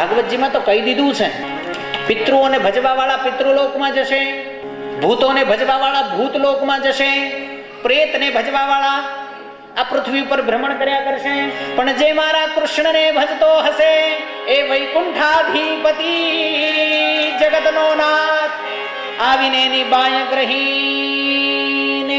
ભાગવતજીમાં તો કહી દીધું છે. પિતૃઓને ભજવા વાળા પિતૃલોકમાં જશે, ભૂતોને ભજવા વાળા ભૂતલોકમાં જશે, પ્રેતને ભજવા વાળા આ પૃથ્વી ઉપર ભ્રમણ કર્યા કરશે. પણ જે મારા કૃષ્ણને ભજતો હશે, એ વૈકુંઠાધિપતિ જગતનો નાથ. આવીને એની બાય ગ્રહીને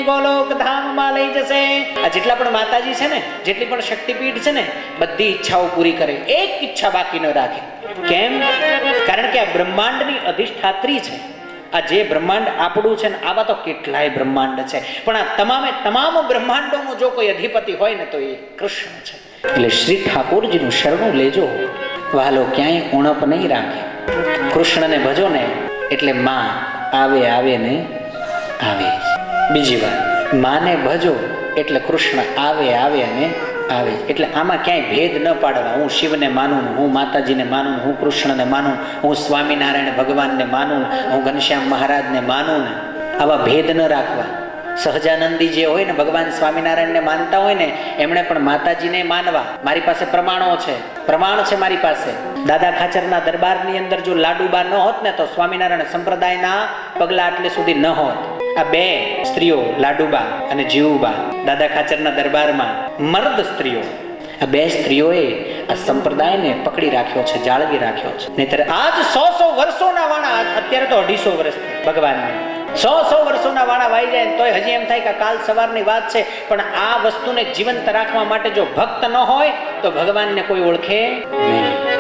ગોલોક ધામમાં લઈ જશે. આ જેટલા પણ માતાજી છે ને, જેટલી પણ શક્તિપીઠ છે ને, બધી ઈચ્છાઓ પૂરી કરે. એક ઈચ્છા બાકી ન રાખે. કેમ? કારણ કે આ બ્રહ્માંડની અધિષ્ઠાત્રી છે. આ જે બ્રહ્માંડ આપણું છે ને, આવા તો કેટલાય બ્રહ્માંડ છે. પણ આ તમામે તમામ બ્રહ્માંડોનો જો કોઈ અધિપતિ હોય ને, તો એ કૃષ્ણ છે. એટલે શ્રી ઠાકોરજીનું શરણું લેજો. વાલો ક્યાંય ઉણપ નહીં રાખે. કૃષ્ણને ભજો ને એટલે માં આવે આવે ને આવે. બીજી વાત, માને ભજો એટલે કૃષ્ણ આવે આવે અને આવે. એટલે આમાં ક્યાંય ભેદ ન પાડવા. હું શિવને માનું, હું માતાજીને માનું, હું કૃષ્ણને માનું, હું સ્વામિનારાયણ ભગવાનને માનું, હું ઘનશ્યામ મહારાજને માનું ને આવા ભેદ ન રાખવા. સહજાનંદી જે હોય ને, ભગવાન સ્વામિનારાયણને માનતા હોય ને, એમણે પણ માતાજીને માનવા. મારી પાસે પ્રમાણો છે. પ્રમાણ છે મારી પાસે. દાદા ખાચરના દરબારની અંદર જો લાડુબા ન હોત ને, તો સ્વામિનારાયણ સંપ્રદાયના પગલા આટલે સુધી ન હોત. આ બે સ્ત્રીઓ લાડુબા અને જીવુબા દાદા ખાચરના દરબારમાં મર્દ સ્ત્રીઓ. આ બે સ્ત્રીઓએ આ સંપ્રદાયને પકડી રાખ્યો છે, જાળવી રાખ્યો છે. નહીતર આજ સો સો વર્ષોના વાણા, અત્યારે તો અઢીસો વર્ષ ભગવાનને. સો સો વર્ષોના વાણા વાઈ જાય તોય હજી એમ થાય કે કાલ સવારની વાત છે, પણ આ વસ્તુને જીવંત રાખવા માટે જો ભક્ત ન હોય, તો ભગવાનને કોઈ ઓળખે નહીં.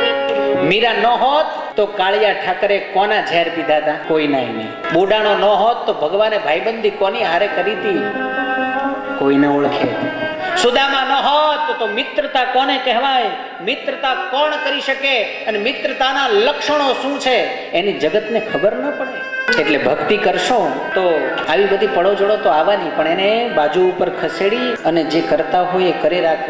મીરા ન હોત તો કાળિયા ઠાકરે કોના ઝેર પીધા હતા? કોઈના નહીં. બુડાણો ન હોત તો ભગવાને ભાઈબંધી કોની હારે કરી હતી? કોઈને ઓળખે. સુદામા ન હોત તો મિત્રતા કોને કહેવાય? મિત્રતા કોણ કરી શકે? અને મિત્રતાના લક્ષણો શું છે? એની જગતને ખબર ન પડે. એટલે ભક્તિ કરશો તો આવી બધી પડોજોડો તો આવવાની, પણ એને બાજુ ઉપર ખસેડી અને જે કરતા હોય એ કરી રાખવું